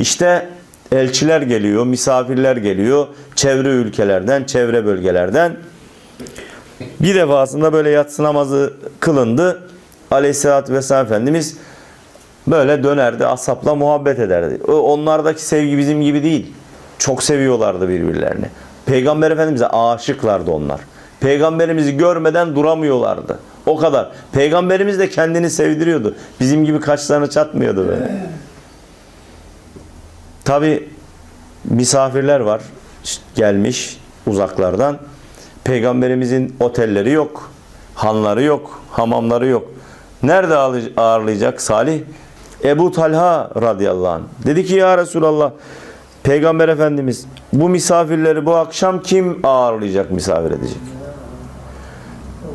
İşte elçiler geliyor, misafirler geliyor. Çevre ülkelerden, çevre bölgelerden. Bir defasında böyle yatsı namazı kılındı. Aleyhisselatü Vesselam Efendimiz böyle dönerdi, asapla muhabbet ederdi. Onlardaki sevgi bizim gibi değil. Çok seviyorlardı birbirlerini. Peygamber Efendimiz'e aşıklardı onlar. Peygamberimizi görmeden duramıyorlardı. O kadar. Peygamberimiz de kendini sevdiriyordu. Bizim gibi kaşlarını çatmıyordu böyle. Tabi misafirler var gelmiş uzaklardan. Peygamberimizin otelleri yok, hanları yok, hamamları yok. Nerede ağırlay- ağırlayacak Salih? Ebu Talha radıyallahu anh. Dedi ki ya Resulallah Peygamber Efendimiz bu misafirleri bu akşam kim ağırlayacak, misafir edecek?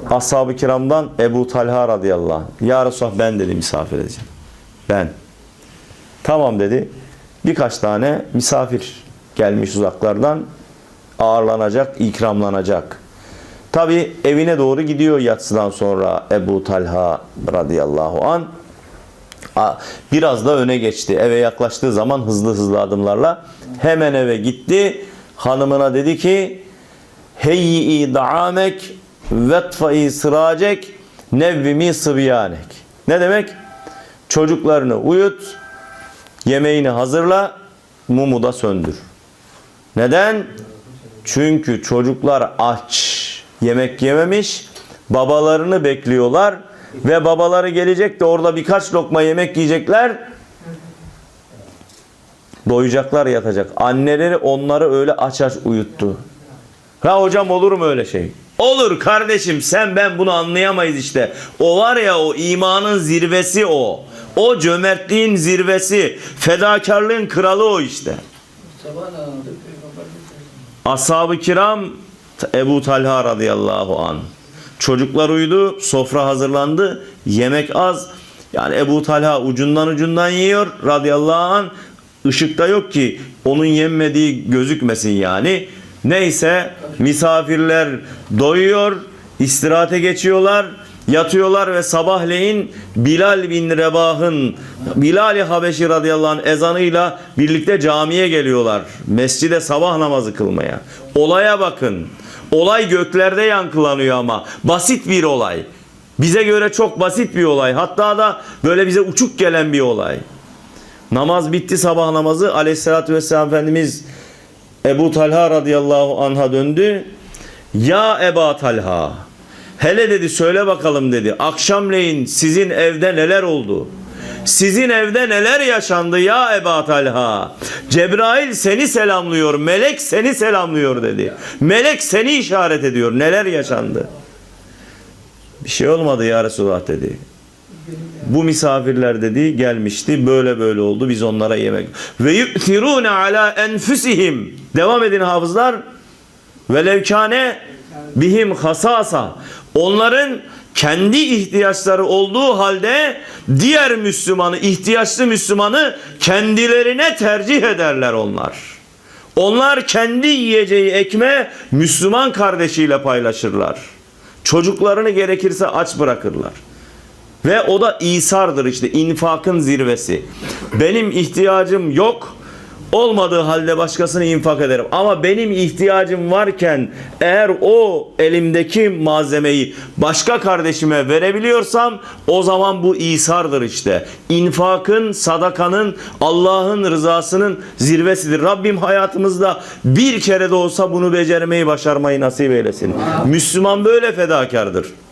Ashab-ı kiramdan Ebu Talha radıyallahu anh. Ya Resulallah ben dedi misafir edeceğim. Ben. Tamam dedi. Birkaç tane misafir gelmiş uzaklardan ağırlanacak, ikramlanacak. Tabi evine doğru gidiyor yatsıdan sonra Ebu Talha radıyallahu an. Biraz da öne geçti. Eve yaklaştığı zaman hızlı hızlı adımlarla hemen eve gitti. Hanımına dedi ki Heyyi da'amek vetfai sıracek nevvimi sıbyanek. Ne demek? Çocuklarını uyut, yemeğini hazırla, mumu da söndür. Neden? Çünkü çocuklar aç, yemek yememiş, babalarını bekliyorlar ve babaları gelecek de orada birkaç lokma yemek yiyecekler. Doyacaklar yatacak. Anneleri onları öyle aç aç uyuttu. Ha hocam olur mu öyle şey? Olur kardeşim sen ben bunu anlayamayız işte. O var ya o imanın zirvesi o. O cömertliğin zirvesi. Fedakarlığın kralı o işte. Ashab-ı kiram Ebu Talha radıyallahu an. Çocuklar uyudu, sofra hazırlandı, yemek az. Yani Ebu Talha ucundan ucundan yiyor radıyallahu an. Işıkta yok ki onun yenmediği gözükmesin yani. Neyse misafirler doyuyor, istirahate geçiyorlar, yatıyorlar ve sabahleyin Bilal bin Rebah'ın Bilal-i Habeşi radıyallahu anh ezanıyla birlikte camiye geliyorlar. Mescide sabah namazı kılmaya. Olaya bakın. Olay göklerde yankılanıyor ama basit bir olay. Bize göre çok basit bir olay. Hatta da böyle bize uçuk gelen bir olay. Namaz bitti sabah namazı. Aleyhissalatü vesselam Efendimiz Ebu Talha radıyallahu anha döndü. Ya Eba Talha hele dedi söyle bakalım dedi. Akşamleyin sizin evde neler oldu? Sizin evde neler yaşandı ya Eba Talha? Cebrail seni selamlıyor, melek seni selamlıyor dedi. Melek seni işaret ediyor. Neler yaşandı? Bir şey olmadı ya Resulullah dedi. Bu misafirler dedi gelmişti böyle böyle oldu biz onlara yemek ve yu'tirune ala enfusihim devam edin hafızlar ve levkane bihim hasasa onların kendi ihtiyaçları olduğu halde diğer Müslümanı ihtiyaçlı Müslümanı kendilerine tercih ederler onlar. Onlar kendi yiyeceği ekme Müslüman kardeşiyle paylaşırlar. Çocuklarını gerekirse aç bırakırlar. Ve o da İsar'dır işte infakın zirvesi. Benim ihtiyacım yok. Olmadığı halde başkasını infak ederim. Ama benim ihtiyacım varken eğer o elimdeki malzemeyi başka kardeşime verebiliyorsam o zaman bu İsar'dır işte. İnfakın, sadakanın, Allah'ın rızasının zirvesidir. Rabbim hayatımızda bir kere de olsa bunu becermeyi başarmayı nasip eylesin. Müslüman böyle fedakardır.